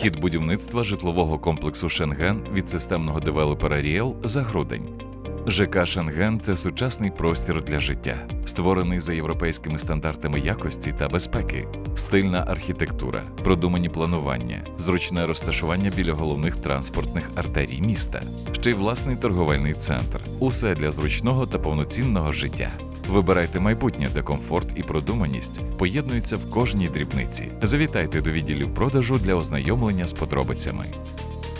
Хід будівництва житлового комплексу Шенген від системного девелопера Ріел за грудень. ЖК Шенген це сучасний простір для життя, створений за європейськими стандартами якості та безпеки, стильна архітектура, продумані планування, зручне розташування біля головних транспортних артерій міста, ще й власний торговельний центр. Усе для зручного та повноцінного життя. Вибирайте майбутнє, де комфорт і продуманість поєднуються в кожній дрібниці. Завітайте до відділів продажу для ознайомлення з подробицями.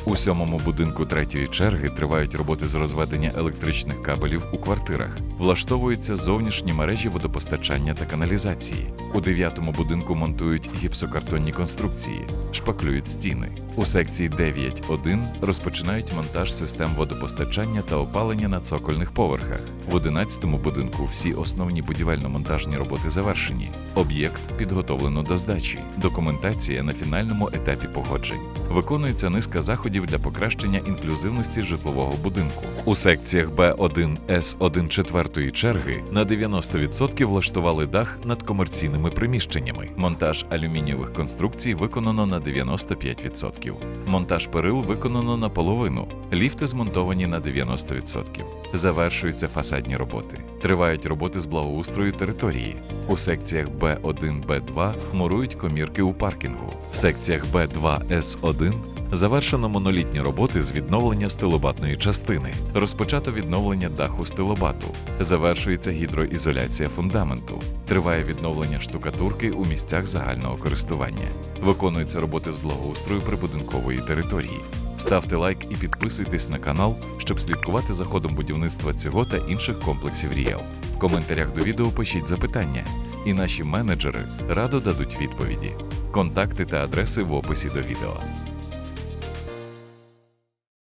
У сьомому будинку третьої черги тривають роботи з розведення електричних кабелів у квартирах, влаштовуються зовнішні мережі водопостачання та каналізації. У дев'ятому будинку монтують гіпсокартонні конструкції, шпаклюють стіни. У секції 9.1 розпочинають монтаж систем водопостачання та опалення на цокольних поверхах. В одинадцятому будинку всі основні будівельно-монтажні роботи завершені. Об'єкт підготовлено до здачі. Документація на фінальному етапі погоджень. Виконується низка заходів для покращення інклюзивності житлового будинку. У секціях Б1 С1 четвертої черги на 90% влаштували дах над комерційними приміщеннями. Монтаж алюмінієвих конструкцій виконано на 95%. Монтаж перил виконано наполовину. Ліфти змонтовані на 90%. Завершуються фасадні роботи. Тривають роботи з благоустрою території. У секціях Б1 Б2 мурують комірки у паркінгу. В секціях Б2 С1 Завершено монолітні роботи з відновлення стилобатної частини. Розпочато відновлення даху стилобату. Завершується гідроізоляція фундаменту. Триває відновлення штукатурки у місцях загального користування. Виконуються роботи з благоустрою прибудинкової території. Ставте лайк і підписуйтесь на канал, щоб слідкувати за ходом будівництва цього та інших комплексів Ріел. В коментарях до відео пишіть запитання, і наші менеджери радо дадуть відповіді. Контакти та адреси в описі до відео.